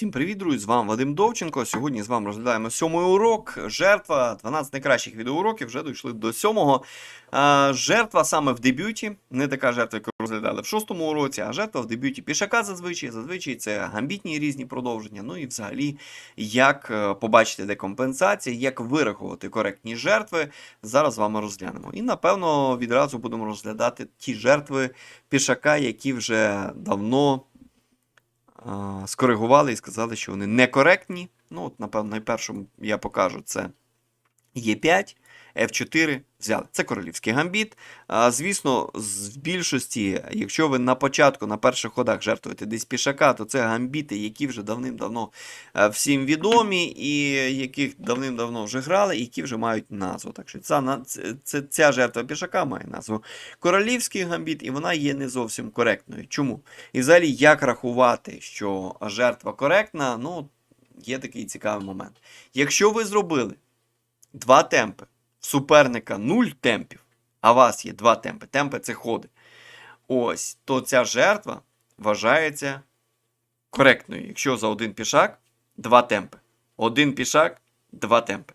Всім привіт, друзі! З вами Вадим Довченко. Сьогодні з вами розглядаємо сьомий урок. Жертва 12 найкращих відеоуроків вже дійшли до сьомого. Жертва саме в дебюті, не така жертва, яку розглядали в шостому уроці, а жертва в дебюті пішака зазвичай. Зазвичай це гамбітні різні продовження. Ну і взагалі, як е, побачити декомпенсації, як вирахувати коректні жертви. Зараз з вами розглянемо. І напевно відразу будемо розглядати ті жертви пішака, які вже давно скоригували і сказали, що вони некоректні. Ну, от, напевно, найпершому я покажу це Е5, F4 взяли. Це королівський гамбіт. А, звісно, в більшості, якщо ви на початку, на перших ходах жертвуєте десь пішака, то це гамбіти, які вже давним-давно е, всім відомі, і яких давним-давно вже грали, і які вже мають назву. Так що ця, це, ця жертва пішака має назву королівський гамбіт, і вона є не зовсім коректною. Чому? І взагалі, як рахувати, що жертва коректна, ну, є такий цікавий момент. Якщо ви зробили два темпи, суперника 0 темпів, а у вас є два темпи, темпи це ходи. Ось, то ця жертва вважається коректною. Якщо за один пішак два темпи. Один пішак, два темпи.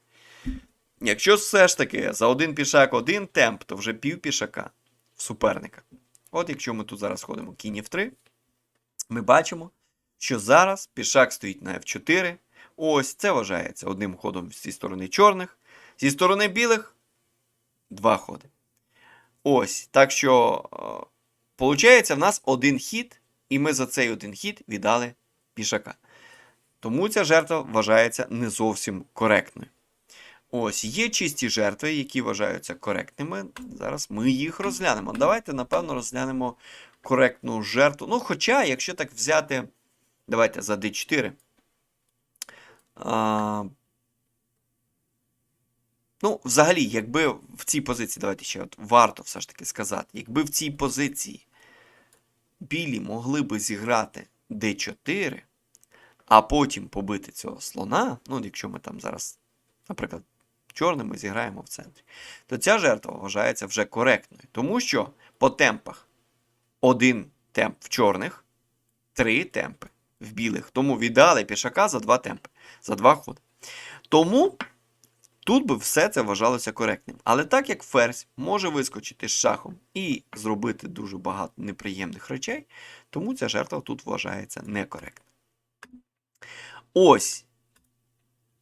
Якщо все ж таки за один пішак один темп, то вже пів пішака суперника. От якщо ми тут зараз ходимо кінь F3, ми бачимо, що зараз пішак стоїть на F4. Ось це вважається одним ходом зі сторони чорних. Зі сторони білих два ходи. Ось. Так що, е, получається, в нас один хід, і ми за цей один хід віддали пішака. Тому ця жертва вважається не зовсім коректною. Ось є чисті жертви, які вважаються коректними. Зараз ми їх розглянемо. Давайте, напевно, розглянемо коректну жертву. Ну, хоча, якщо так взяти, давайте за D4. А, ну, взагалі, якби в цій позиції, давайте ще от варто все ж таки сказати, якби в цій позиції білі могли би зіграти D4, а потім побити цього слона, ну, якщо ми там зараз, наприклад, чорними зіграємо в центрі, то ця жертва вважається вже коректною. Тому що по темпах один темп в чорних, три темпи в білих. Тому віддали пішака за два темпи, за два ходи. Тому тут би все це вважалося коректним. Але так як ферзь може вискочити з шахом і зробити дуже багато неприємних речей, тому ця жертва тут вважається некоректною. Ось.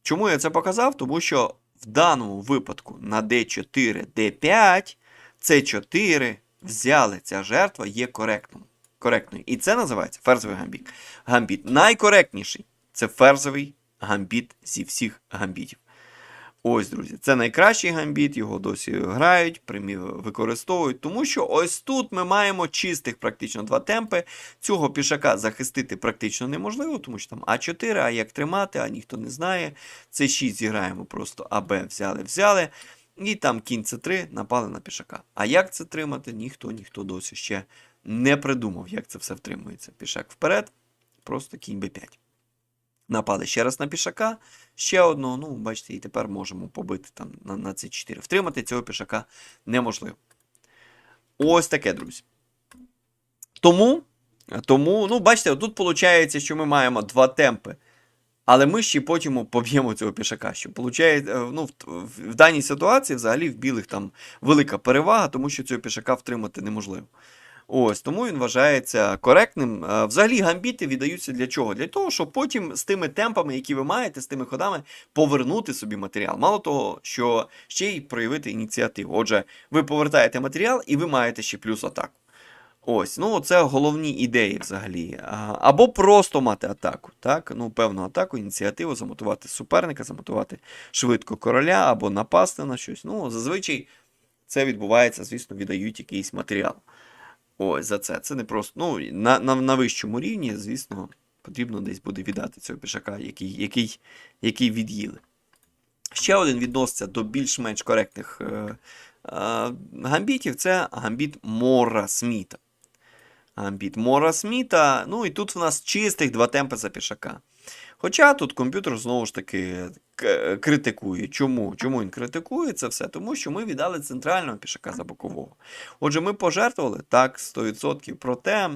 Чому я це показав? Тому що в даному випадку на D4, D5, C4 взяли ця жертва є коректною. коректною. І це називається ферзовий гамбіт. Гамбіт найкоректніший це ферзовий гамбіт зі всіх гамбітів. Ось, друзі, це найкращий гамбіт, його досі грають, примі використовують, тому що ось тут ми маємо чистих практично два темпи. Цього пішака захистити практично неможливо, тому що там А4, а як тримати, а ніхто не знає. Це 6 зіграємо просто АБ взяли, взяли. І там кінь С3 напали на пішака. А як це тримати, ніхто ніхто досі ще не придумав, як це все втримується. Пішак вперед, просто кінь Б5. Напали ще раз на пішака, ще одного. Ну, бачите, і тепер можемо побити там на, на ці 4. Втримати цього пішака неможливо. Ось таке, друзі. Тому, тому, ну, бачите, тут виходить, що ми маємо два темпи. Але ми ще потім поб'ємо цього пішака. Що получає, е, ну, в, в, даній ситуації взагалі в білих там велика перевага, тому що цього пішака втримати неможливо. Ось, тому він вважається коректним. Е, Взагалі гамбіти віддаються для чого? Для того, щоб потім з тими темпами, які ви маєте, з тими ходами, повернути собі матеріал. Мало того, що ще й проявити ініціативу. Отже, ви повертаєте матеріал і ви маєте ще плюс атаку. Ось, ну це головні ідеї взагалі. Або просто мати атаку, так? Ну, певну атаку, ініціативу, замотувати суперника, замотувати швидко короля або напасти на щось. Ну, зазвичай це відбувається, звісно, віддають якийсь матеріал. Ось за це. Це не просто. Ну, на, на, на вищому рівні, звісно, потрібно десь буде віддати цього пішака, який, який, який від'їли. Ще один відноситься до більш-менш коректних е, е, гамбітів це гамбіт Мора Сміта. Гамбіт Мора Сміта. Ну і тут в нас чистих два темпи за пішака. Хоча тут комп'ютер знову ж таки критикує. Чому? Чому він критикує це все? Тому що ми віддали центрального пішака за бокового. Отже, ми пожертвували так, 100%. Проте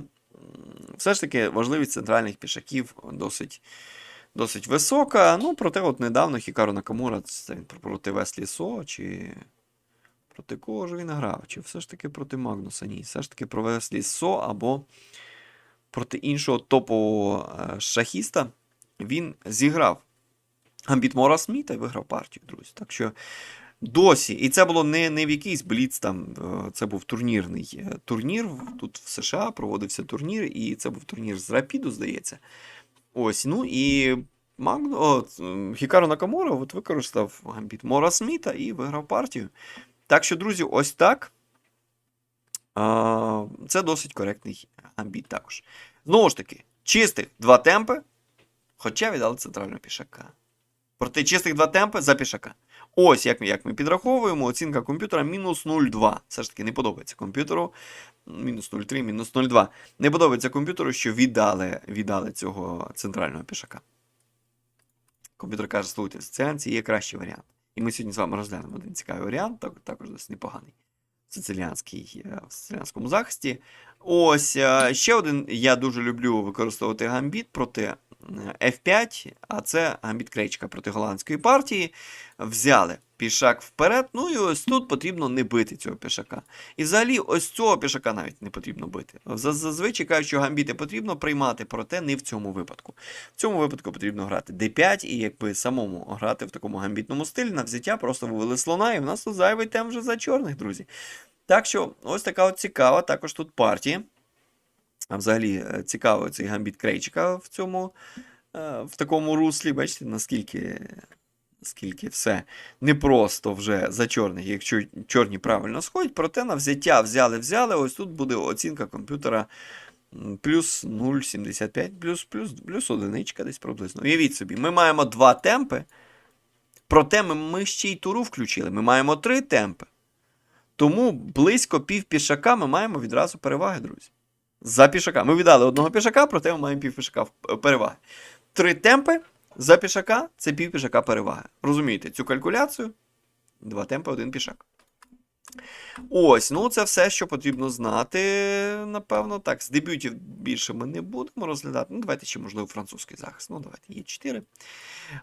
все ж таки важливість центральних пішаків досить, досить висока. Ну, проте, от недавно Хікару Накамура, це він проти Веслі Со, чи проти кого ж він грав? Чи все ж таки проти Магнуса? Ні, все ж таки про Веслі Со або проти іншого топового е, шахіста він зіграв Гамбіт Мора Сміта виграв партію, друзі. Так що досі, і це було не, не в якийсь бліц, там, е, це був турнірний е, турнір. Тут в США проводився турнір, і це був турнір з Рапіду, здається. Ось, ну і Магно, Хікару Накамура от використав гамбіт Мора Сміта і виграв партію. Так що, друзі, ось так. Це досить коректний гамбіт також. Знову ж таки, чистих два темпи, хоча віддали центрального пішака. Проти чистих два темпи за пішака. Ось як ми, як ми підраховуємо, оцінка комп'ютера мінус 0,2. Все ж таки не подобається комп'ютеру. Мінус 0,3, мінус 0,2. Не подобається комп'ютеру, що віддали, віддали цього центрального пішака. Комп'ютер каже, слухайте, в є кращий варіант. І ми сьогодні з вами розглянемо один цікавий варіант, так- також досить непоганий. Сициліанській, е, в сициліанському захисті. Ось е, ще один. Я дуже люблю використовувати гамбіт проти е, F5, а це гамбіт крейчка проти голландської партії. Взяли пішак вперед. Ну і ось тут потрібно не бити цього пішака. І взагалі, ось цього пішака навіть не потрібно бити. Заз- Зазвичай кажуть, що гамбіти потрібно приймати, проте не в цьому випадку. В цьому випадку потрібно грати D5 і якби самому грати в такому гамбітному стилі на взяття, просто вивели слона, і в нас тут зайвий тем вже за чорних, друзі. Так що, ось така от цікава також тут партія. А взагалі е, цікаво цей гамбіт Крейчика в цьому, е, в такому руслі. Бачите, наскільки, наскільки все непросто вже за чорних, якщо чорні правильно сходять, проте на взяття взяли, взяли. Ось тут буде оцінка комп'ютера плюс 0,75, плюс, плюс, плюс одиничка десь приблизно. Уявіть собі, ми маємо два темпи, проте ми, ще й туру включили. Ми маємо три темпи. Тому близько пів пішака ми маємо відразу переваги, друзі. За пішака. Ми віддали одного пішака, проте ми маємо пів пішака переваги. Три темпи за пішака це пів пішака переваги. Розумієте цю калькуляцію? Два темпи, один пішак. Ось, ну це все, що потрібно знати. Напевно, так. З дебютів більше ми не будемо розглядати. Ну, давайте ще, можливо, французький захист. Ну, давайте, є 4.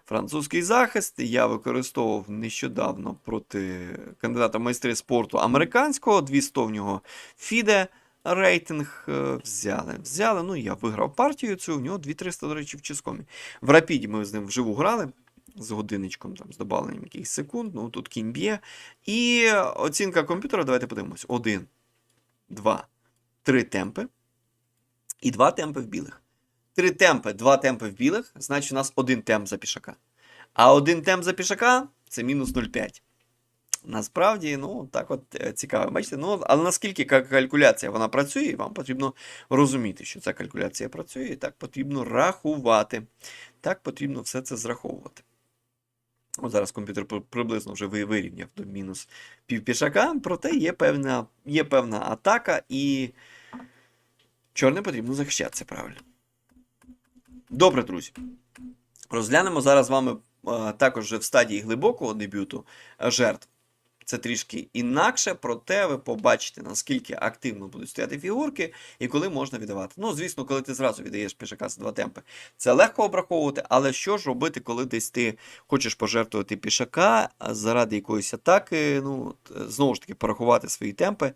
Французький захист я використовував нещодавно проти кандидата майстри спорту американського. 200 в нього Фіде. Рейтинг е, взяли. Взяли. Ну, я виграв партію цю, у нього 2300, до речі, в Ческомі. В Рапіді ми з ним вживу грали з годинничком, там, з добавленням якихось секунд. Ну, тут кінь б'є. І оцінка комп'ютера, давайте подивимось. Один, два, три темпи. І два темпи в білих. Три темпи, два темпи в білих, значить у нас один темп за пішака. А один темп за пішака це мінус 0,5. Насправді, ну, так от е, цікаво. Бачите, ну, але наскільки калькуляція вона працює, вам потрібно розуміти, що ця калькуляція працює, і так потрібно рахувати. Так потрібно все це зраховувати. От зараз комп'ютер приблизно вже вирівняв до мінус півпішака, проте є певна, є певна атака, і чорним потрібно захищатися правильно. Добре, друзі. Розглянемо зараз з вами е, також в стадії глибокого дебюту е, жертв. Це трішки інакше, проте ви побачите, наскільки активно будуть стояти фігурки і коли можна віддавати. Ну, звісно, коли ти зразу віддаєш пішака за два темпи, це легко обраховувати, але що ж робити, коли десь ти хочеш пожертвувати пішака заради якоїсь атаки, ну, знову ж таки, порахувати свої темпи.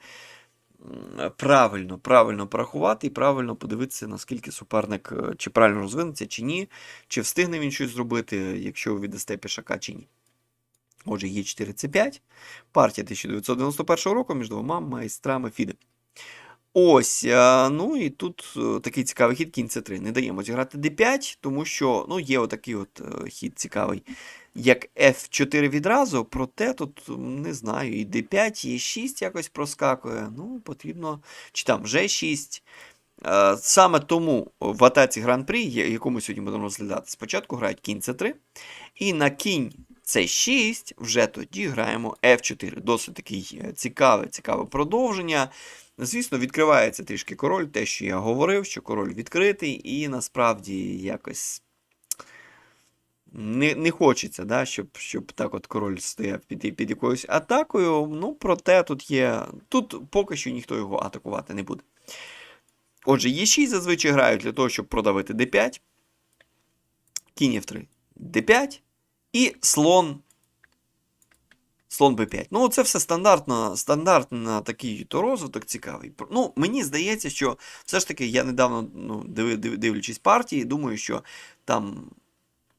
Правильно, правильно порахувати і правильно подивитися, наскільки суперник е, чи правильно розвинеться, чи ні, чи встигне він щось зробити, якщо ви віддасте пішака, чи ні. Отже, є 4 c 5 партія 1991 року між двома майстрами Фіде. Ось, а, ну і тут е, такий цікавий хід кінь c 3 Не даємо зіграти d5, тому що ну, є отакий от е, хід цікавий, як F4 відразу, проте тут не знаю, і d5, і 6 якось проскакує. Ну, потрібно. Чи там вже 6. Е, Саме тому в атаці Гран-прі, яку ми сьогодні будемо розглядати, спочатку грають кінь c3, і на кінь c6 вже тоді граємо f4. Досить такий е, цікаве, цікаве продовження. Звісно, відкривається трішки король, те, що я говорив, що король відкритий, і насправді якось не, не хочеться, да, щоб, щоб так от король стояв під, під якоюсь атакою. Ну, проте тут є. Тут поки що ніхто його атакувати не буде. Отже, Е6 зазвичай грають для того, щоб продавити d5, кінь F3, d5 і слон. Слон b5. Ну, це все стандартно, стандартно такий то розвиток цікавий. Ну, мені здається, що все ж таки я недавно ну, див, див, дивлячись партії, думаю, що там,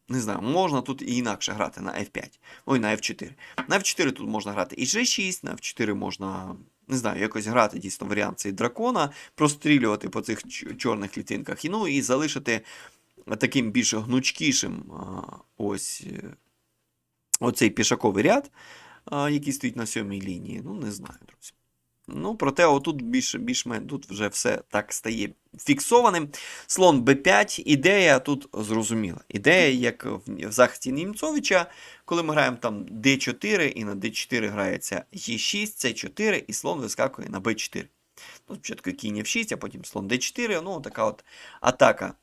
не знаю, можна тут і інакше грати на F5. Ой, на F4. На F4 тут можна грати і G6, на F4 можна, не знаю, якось грати дійсно варіант цей дракона, прострілювати по цих чорних клітинках. І, ну, і залишити таким більш гнучкішим ось оцей пішаковий ряд який стоїть на сьомій лінії. Ну, не знаю, друзі. Ну, проте, отут більш, більш тут вже все так стає фіксованим. Слон Б5. Ідея тут зрозуміла. Ідея, як в захисті Німцовича, коли ми граємо там Д4, і на Д4 грається Е6, С4, і слон вискакує на Б4. Ну, Спочатку кінь F6, а потім слон Д4. Ну, така от атака.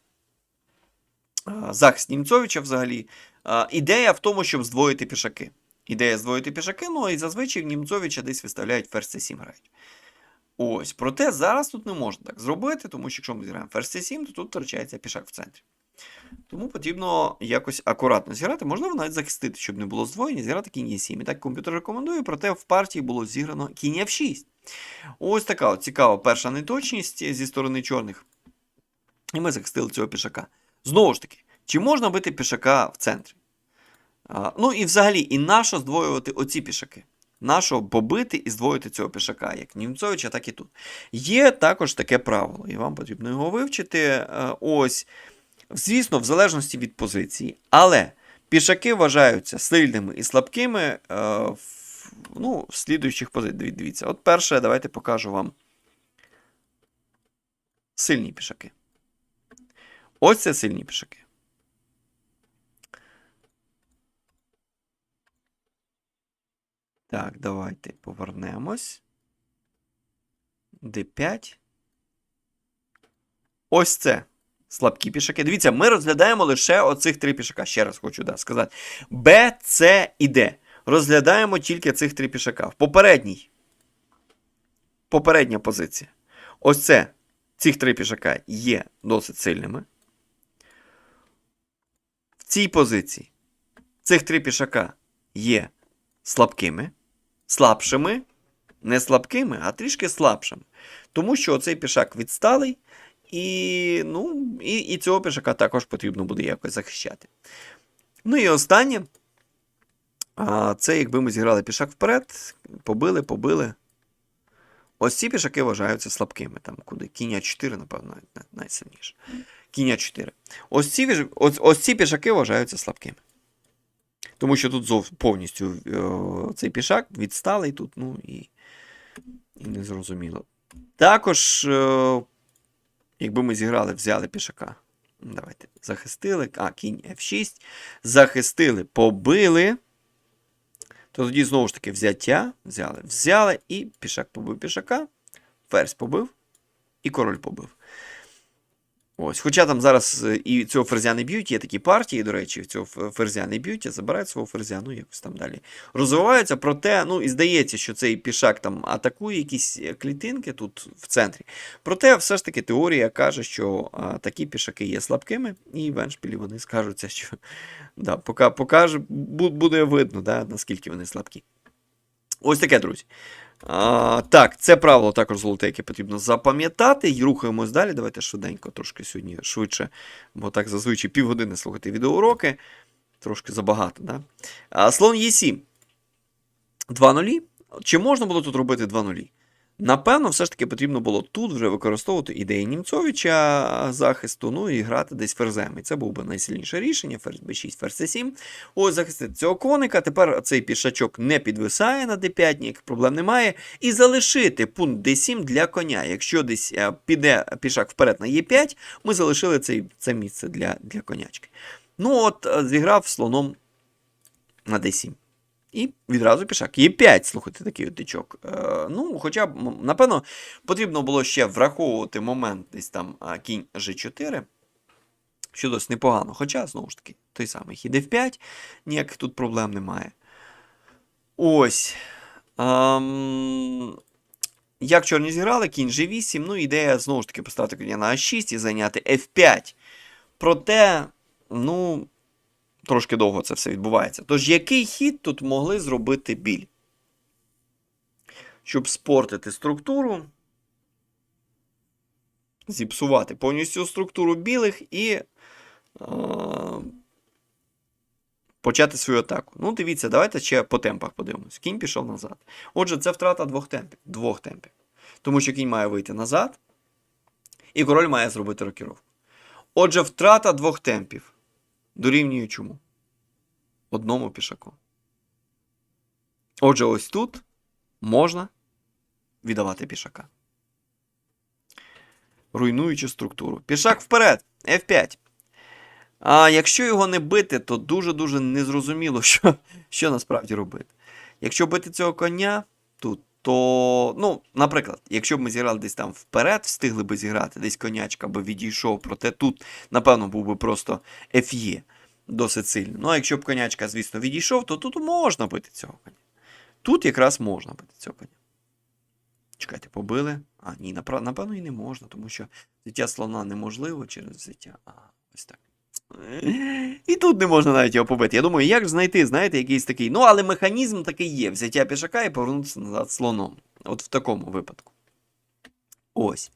Захист Німцовича взагалі. Ідея в тому, щоб здвоїти пішаки. Ідея здвоїти пішаки, ну і зазвичай Німцовича десь виставляють ферзь c7 грають. Ось, проте зараз тут не можна так зробити, тому що якщо ми зіграємо ферзь c7, то тут втрачається пішак в центрі. Тому потрібно якось акуратно зіграти, можливо, навіть захистити, щоб не було здвоєння, зіграти кінь e7. І так комп'ютер рекомендує, проте в партії було зіграно кінь f6. Ось така от цікава перша неточність зі сторони чорних. І ми захистили цього пішака. Знову ж таки, чи можна бити пішака в центрі? Ну і взагалі, і нащо здвоювати оці пішаки? Нащо побити і здвоїти цього пішака, як Німцовича, так і тут. Є також таке правило, і вам потрібно його вивчити. Е, ось, звісно, в залежності від позиції. Але пішаки вважаються сильними і слабкими е, в, ну, в слідуючих позиціях. Дивіться, от перше, давайте покажу вам сильні пішаки. Ось це сильні пішаки. Так, давайте повернемось. D5. Ось це. Слабкі пішаки. Дивіться, ми розглядаємо лише оцих три пішака. Ще раз хочу да, сказати. Б, С і Д. Розглядаємо тільки цих три пішака. В попередній. Попередня позиція. Ось це. Цих три пішака є досить сильними. Цій позиції цих три пішака є слабкими слабшими, не слабкими, а трішки слабшими. Тому що оцей пішак відсталий, і ну, і, і цього пішака також потрібно буде якось захищати. Ну і останнє. А Це якби ми зіграли пішак вперед, побили, побили. Ось ці пішаки вважаються слабкими. Там куди? Кінь 4, напевно, найсильніше. Кінь 4. Ось ці ось, ось ці пішаки вважаються слабкими. Тому що тут зов, повністю о, е, цей пішак відсталий тут, ну і і незрозуміло. Також, о, е, якби ми зіграли, взяли пішака. Давайте захистили. А, кінь F6. Захистили, побили. То тоді, знову ж таки, взяття. Взяли, взяли, і пішак побив пішака. Ферзь побив, і король побив. Ось, Хоча там зараз е, і цього ферзя не б'ють, є такі партії, до речі, цього ферзя не б'ють, а забирають свого ферзя, ну якось там далі розвиваються. Проте, ну і здається, що цей пішак там атакує якісь е, клітинки тут в центрі. Проте, все ж таки, теорія каже, що а, такі пішаки є слабкими, і в Еншпілі вони скажуться, що да, покаже, буде видно, да, наскільки вони слабкі. Ось таке, друзі. А, Так, це правило також золоте, яке потрібно запам'ятати. І рухаємось далі. Давайте швиденько, трошки сьогодні швидше, бо так зазвичай півгодини слухати відеоуроки. Трошки забагато. да? А, Слон Е7. 2-0. Чи можна було тут робити 2-0? Напевно, все ж таки потрібно було тут вже використовувати ідеї Німцовича захисту, ну і грати десь ферзем. І це був би найсильніше рішення. Ферзь b6, ферзь c7. Ось захистити цього коника. Тепер цей пішачок не підвисає на d5, ніяких проблем немає. І залишити пункт d7 для коня. Якщо десь е, піде пішак вперед на e5, ми залишили цей, це місце для, для конячки. Ну от, е, зіграв слоном на d7. І відразу пішак. Є 5, слухайте, такий тичок. Е, ну, Хоча, б, напевно, потрібно було ще враховувати момент десь там кінь G4. Що досить непогано. Хоча, знову ж таки, той самий хід F5, ніяких тут проблем немає. Ось. Ем... як чорні зіграли, кінь G8, ну ідея знову ж таки поставити коня на А6 і зайняти F5. Проте, ну, трошки довго це все відбувається. Тож, який хід тут могли зробити біль? Щоб спортити структуру, зіпсувати повністю структуру білих і е, почати свою атаку. Ну, дивіться, давайте ще по темпах подивимось. Кінь пішов назад. Отже, це втрата двох темпів. Двох темпів. Тому що кінь має вийти назад, і король має зробити рокіровку. Отже, втрата двох темпів дорівнює чому? Одному пішаку. Отже, ось тут можна віддавати пішака. Руйнуючи структуру. Пішак вперед. F5. А якщо його не бити, то дуже-дуже незрозуміло, що, що насправді робити. Якщо бити цього коня тут, то, ну, наприклад, якщо б ми зіграли десь там вперед, встигли би зіграти, десь конячка би відійшов, проте тут, напевно, був би просто FE досить сильно. Ну, а якщо б конячка, звісно, відійшов, то тут можна бити цього коня. Тут якраз можна бити цього коня. Чекайте, побили. А, ні, напевно, і не можна, тому що взяття слона неможливо через взяття. А, ось так. І тут не можна навіть його побити. Я думаю, як ж знайти, знаєте, якийсь такий. Ну, але механізм такий є: взяття пішака і повернутися назад слоном. От в такому випадку. Ось.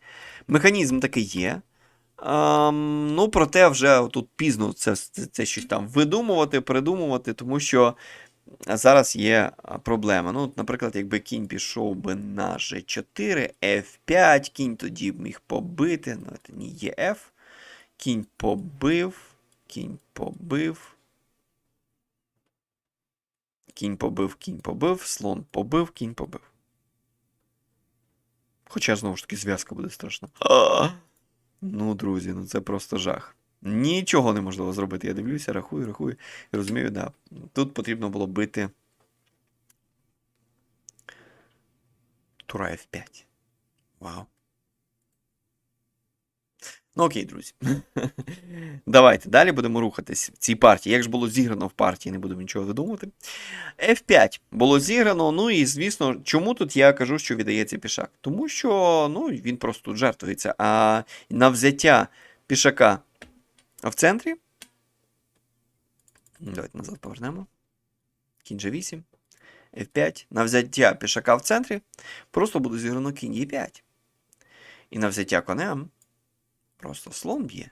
Механізм такий є. Ем, ну, проте вже тут пізно це, це, це щось там видумувати, придумувати, тому що зараз є проблема. Ну, наприклад, якби кінь пішов би на G4, F5, кінь тоді б міг побити. Ну, це не є F. Кінь побив. Кінь побив. Кінь побив, кінь побив, слон побив, кінь побив. Хоча, знову ж таки, зв'язка буде страшна. Ну, друзі, ну це просто жах. Нічого неможливо зробити. Я дивлюся, рахую, рахую. І розумію, да. Тут потрібно було бити. Тура F5. Вау. Ну окей, друзі. Давайте далі будемо рухатись в цій партії. Як ж було зіграно в партії, не будемо нічого видумувати. F5 було зіграно. Ну і звісно, чому тут я кажу, що віддається пішак? Тому що ну, він просто тут жертвується. А на взяття пішака в центрі. Давайте назад повернемо. Кінь G8. F5. На взяття пішака в центрі. Просто буде зіграно кінь E5. І на взяття конем. Просто слон б'є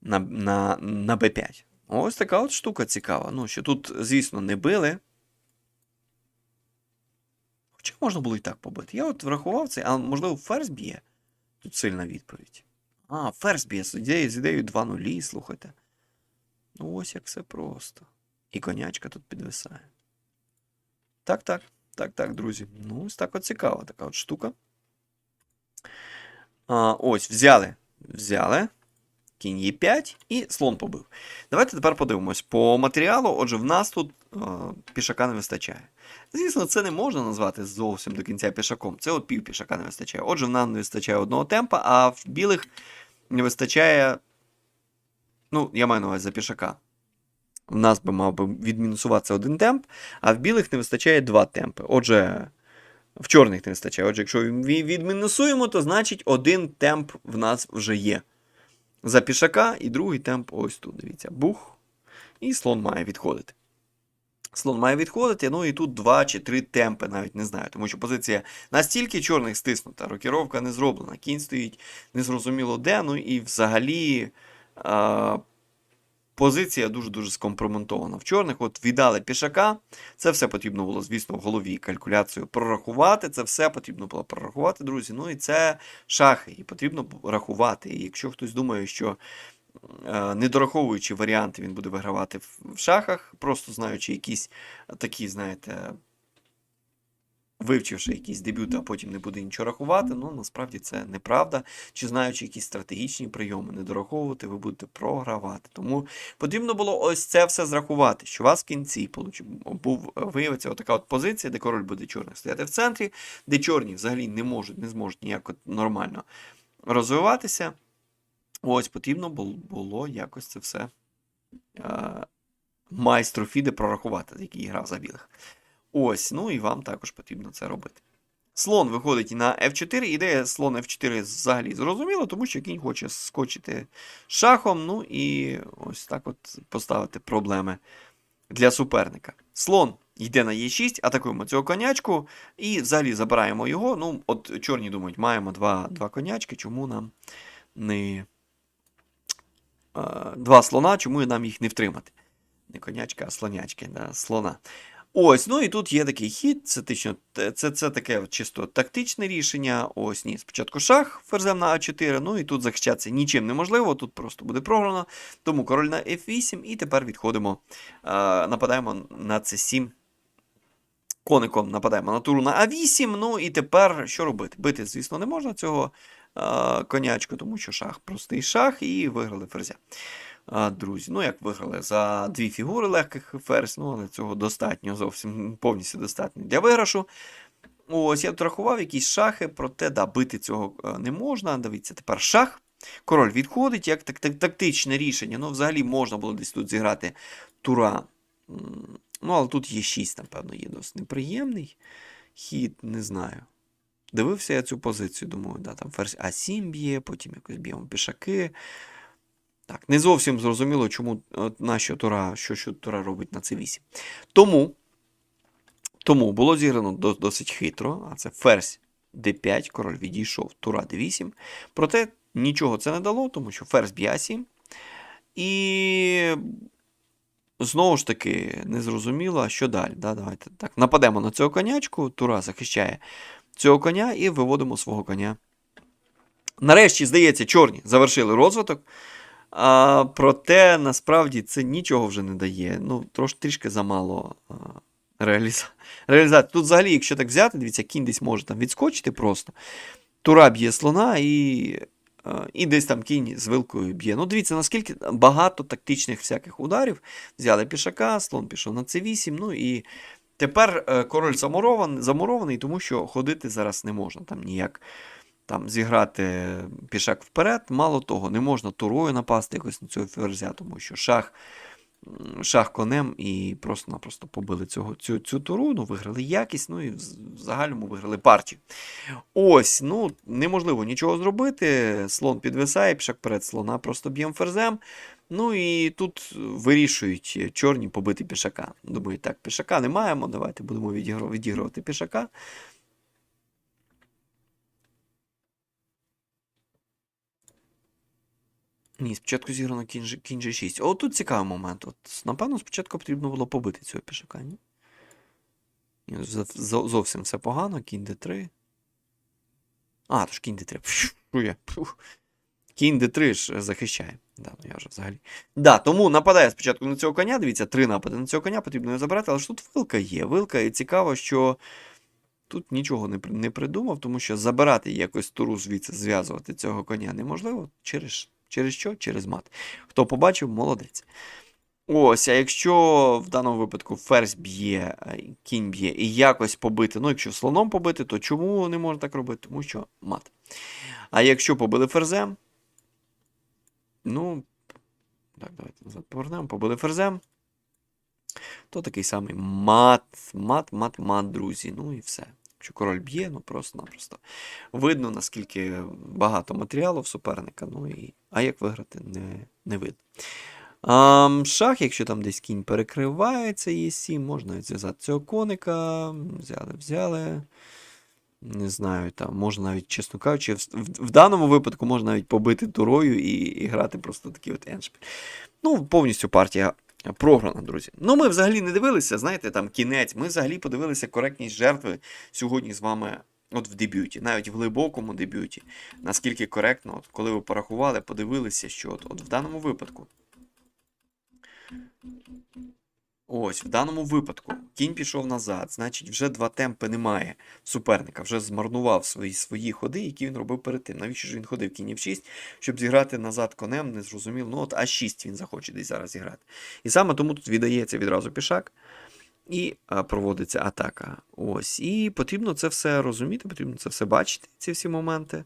на, на, на b5. Ось така от штука цікава. Ну, що тут, звісно, не били. Хоча можна було і так побити. Я от врахував це, а можливо, ферзь б'є. Тут сильна відповідь. А, ферзь б'є з ідеєю 2 нулі, слухайте. Ну, ось як все просто. І конячка тут підвисає. Так, так, так, так, друзі. Ну, ось так от цікава така от штука. А, ось, взяли. Взяли. Кінь Е5 і слон побив. Давайте тепер подивимось. По матеріалу, отже, в нас тут е, пішака не вистачає. Звісно, це не можна назвати зовсім до кінця пішаком. Це от пів пішака не вистачає. Отже, в нас не вистачає одного темпа, а в білих не вистачає. Ну, я маю на увазі за пішака. В нас би мав би відмінусуватися один темп, а в білих не вистачає два темпи. Отже, в чорних не вистачає. Отже, якщо ві- відмінусуємо, то значить один темп в нас вже є. За пішака і другий темп ось тут. Дивіться, бух. І слон має відходити. Слон має відходити, ну і тут два чи три темпи, навіть не знаю, тому що позиція настільки чорних стиснута, рокіровка не зроблена, кінь стоїть незрозуміло де, ну і взагалі а, позиція дуже-дуже скомпроментована. В чорних от віддали пішака, це все потрібно було, звісно, в голові калькуляцію прорахувати, це все потрібно було прорахувати, друзі. Ну і це шахи, і потрібно рахувати. І якщо хтось думає, що е, не дораховуючи варіанти, він буде вигравати в в шахах, просто знаючи якісь такі, знаєте, вивчивши якийсь дебют, а потім не буде нічого рахувати, ну насправді це неправда. Чи знаючи якісь стратегічні прийоми, не дораховувати, ви будете програвати. Тому потрібно було ось це все зрахувати, що у вас в кінці був виявиться отака от позиція, де король буде чорний стояти в центрі, де чорні взагалі не можуть, не зможуть ніяк нормально розвиватися. Ось потрібно було якось це все майстру Фіде прорахувати, який грав за білих. Ось, ну і вам також потрібно це робити. Слон виходить на F4. Ідея слон F4 взагалі зрозуміла, тому що кінь хоче скочити шахом. Ну і ось так от поставити проблеми для суперника. Слон йде на Е6, атакуємо цього конячку і взагалі забираємо його. Ну, от чорні думають, маємо два, два конячки, чому нам не. е, Два слона, чому нам їх не втримати? Не конячка, а слонячки, да, слона. Ось, ну і тут є такий хід, це, це, це таке чисто тактичне рішення. Ось ні, спочатку шах ферзем на А4, ну і тут захищатися нічим неможливо, тут просто буде програно. Тому король на F8, і тепер відходимо, нападаємо на C7. Коником нападаємо на туру на А8. Ну і тепер що робити? Бити, звісно, не можна цього конячку, тому що шах простий шах, і виграли ферзя. Друзі, ну як виграли за дві фігури легких ферзь, ну але цього достатньо, зовсім повністю достатньо для виграшу. Ось я тут рахував якісь шахи, проте да, бити цього е, не можна. Дивіться, тепер шах. Король відходить як так, так, тактичне рішення. Ну, взагалі можна було десь тут зіграти тура. Ну, але тут є 6, напевно, є досить неприємний хід, не знаю. Дивився я цю позицію, думаю, да, там ферзь А7 б'є, потім якось б'ємо пішаки. Так, не зовсім зрозуміло, чому от, нащо Тура, що, що Тура робить на С8. Тому, тому було зіграно досить хитро, а це ферзь d5, король відійшов, Тура d8. Проте нічого це не дало, тому що ферзь б'є А7. І знову ж таки, не зрозуміло, що далі. Да? Давайте так, нападемо на цього конячку, Тура захищає цього коня і виводимо свого коня. Нарешті, здається, чорні завершили розвиток. А, проте насправді це нічого вже не дає. Ну, трош, трішки замало реаліза... реалізації. Тут взагалі, якщо так взяти, дивіться, кінь десь може там відскочити просто. Тура б'є слона і, і десь там кінь з вилкою б'є. Ну, дивіться, наскільки багато тактичних всяких ударів. Взяли пішака, слон пішов на c8. Ну і тепер е, король замурований, замурований, тому що ходити зараз не можна там ніяк там зіграти пішак вперед. Мало того, не можна турою напасти якось на цього ферзя, тому що шах шах конем і просто-напросто побили цього, цю, цю туру, ну, виграли якість, ну і в загальному виграли партію. Ось, ну, неможливо нічого зробити. Слон підвисає, пішак вперед, слона просто б'єм ферзем. Ну і тут вирішують чорні побити пішака. Думаю, так, пішака не маємо, давайте будемо відігру- відігрувати пішака. Ні, спочатку зіграно кінь, Ж- кінь G6. О, тут цікавий момент. От, напевно, спочатку потрібно було побити цього пішака, ні? Ні, зо- зо- зовсім все погано, кінь D3. А, то ж кінь D3. Фу, Кінь D3 ж захищає. Да, ну я вже взагалі. Да, тому нападає спочатку на цього коня. Дивіться, три напади на цього коня, потрібно його забрати, але ж тут вилка є. Вилка, і цікаво, що тут нічого не, не придумав, тому що забирати якось туру звідси, зв'язувати цього коня неможливо. Через, через що? Через мат. Хто побачив, молодець. Ось, а якщо в даному випадку ферзь б'є, е, кінь б'є і якось побити, ну якщо слоном побити, то чому не можна так робити? Тому що мат. А якщо побили ферзем, ну, так, давайте назад повернемо, побили ферзем, то такий самий мат, мат, мат, мат, друзі. Ну і все. Якщо король б'є, ну просто-напросто. Видно, наскільки багато матеріалу в суперника, ну і. А як виграти, не, не видно. А, шах, якщо там десь кінь перекривається, є 7, можна зв'язати цього коника. Взяли, взяли. Не знаю, там можна навіть, чесно кажучи, в, в, в даному випадку можна навіть побити турою і, і грати просто такий от еншпіль. Ну, повністю партія програна, друзі. Ну, ми взагалі не дивилися, знаєте, там кінець. Ми взагалі подивилися коректність жертви сьогодні з вами. От в дебюті, навіть в глибокому дебюті, наскільки коректно, от коли ви порахували, подивилися, що от, от в даному випадку. Ось, в даному випадку кінь пішов назад, значить, вже два темпи немає суперника, вже змарнував свої свої ходи, які він робив перед тим. Навіщо ж він ходив кінь F6, щоб зіграти назад конем, не зрозумів. Ну, от А6 він захоче десь зараз зіграти. І саме тому тут віддається відразу пішак. І проводиться атака. Ось. І потрібно це все розуміти, потрібно це все бачити, ці всі моменти.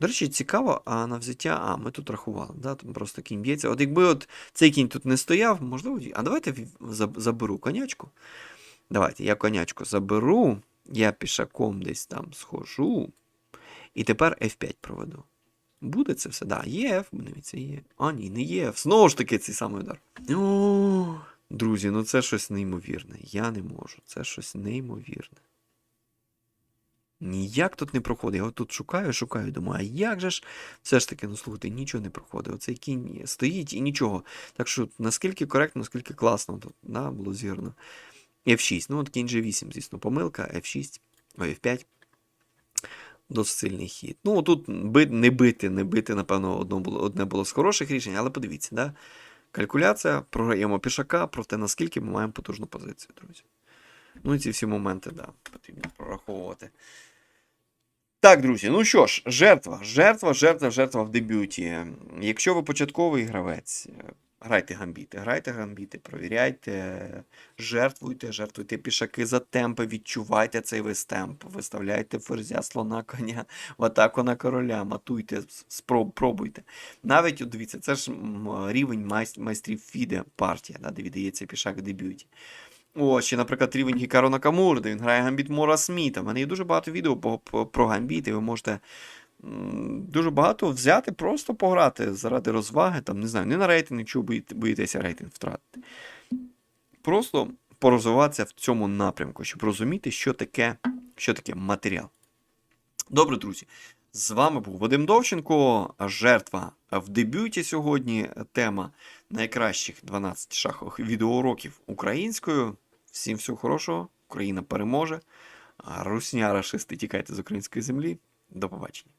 До речі, цікаво, а на взяття, а ми тут рахували, да? там просто кінь б'ється. От якби от цей кінь тут не стояв, можливо, а давайте заберу конячку. Давайте, я конячку заберу. Я пішаком десь там схожу. І тепер F5 проведу. Буде це все? Да, є F, дивіться, є. А, ні, не є F. Знову ж таки цей самий удар. О, друзі, ну це щось неймовірне. Я не можу. Це щось неймовірне. Ніяк тут не проходить. Я тут шукаю, шукаю, думаю, а як же ж все ж таки, ну слухайте, нічого не проходить. Оцей кінь стоїть і нічого. Так що наскільки коректно, наскільки класно тут да, було зіграно. F6. Ну, от кінь G8, звісно, помилка, F6, ой, F5. Досить сильний хід. Ну, тут не бити, не бити, напевно, одно було, одне було з хороших рішень, але подивіться, да? калькуляція, програємо пішака, проте наскільки ми маємо потужну позицію, друзі. Ну ці всі моменти, да, потрібно прораховувати. Так, друзі, ну що ж, жертва, жертва, жертва, жертва в дебюті. Якщо ви початковий гравець, грайте гамбіти, грайте гамбіти, провіряйте, жертвуйте, жертвуйте пішаки за темпи, відчувайте цей весь темп, виставляйте ферзя, слона, коня в атаку на короля, матуйте, спроб, пробуйте. Навіть, дивіться, це ж рівень майстрів Фіде партія, де віддається пішак в дебюті. О, ще, наприклад, рівень Гікаро Накамури, де він грає гамбіт Мора Сміта. У мене є дуже багато відео про гамбіти. Ви можете дуже багато взяти, просто пограти заради розваги. Там, не знаю, не на рейтинг, якщо боїте- боїтеся рейтинг втратити. Просто порозвиватися в цьому напрямку, щоб розуміти, що таке, що таке матеріал. Добре, друзі. З вами був Вадим Довченко, жертва в дебюті сьогодні. Тема найкращих 12 шахових відеоуроків українською. Всім всього хорошого. Україна переможе. Русня рашисти, тікайте з української землі. До побачення.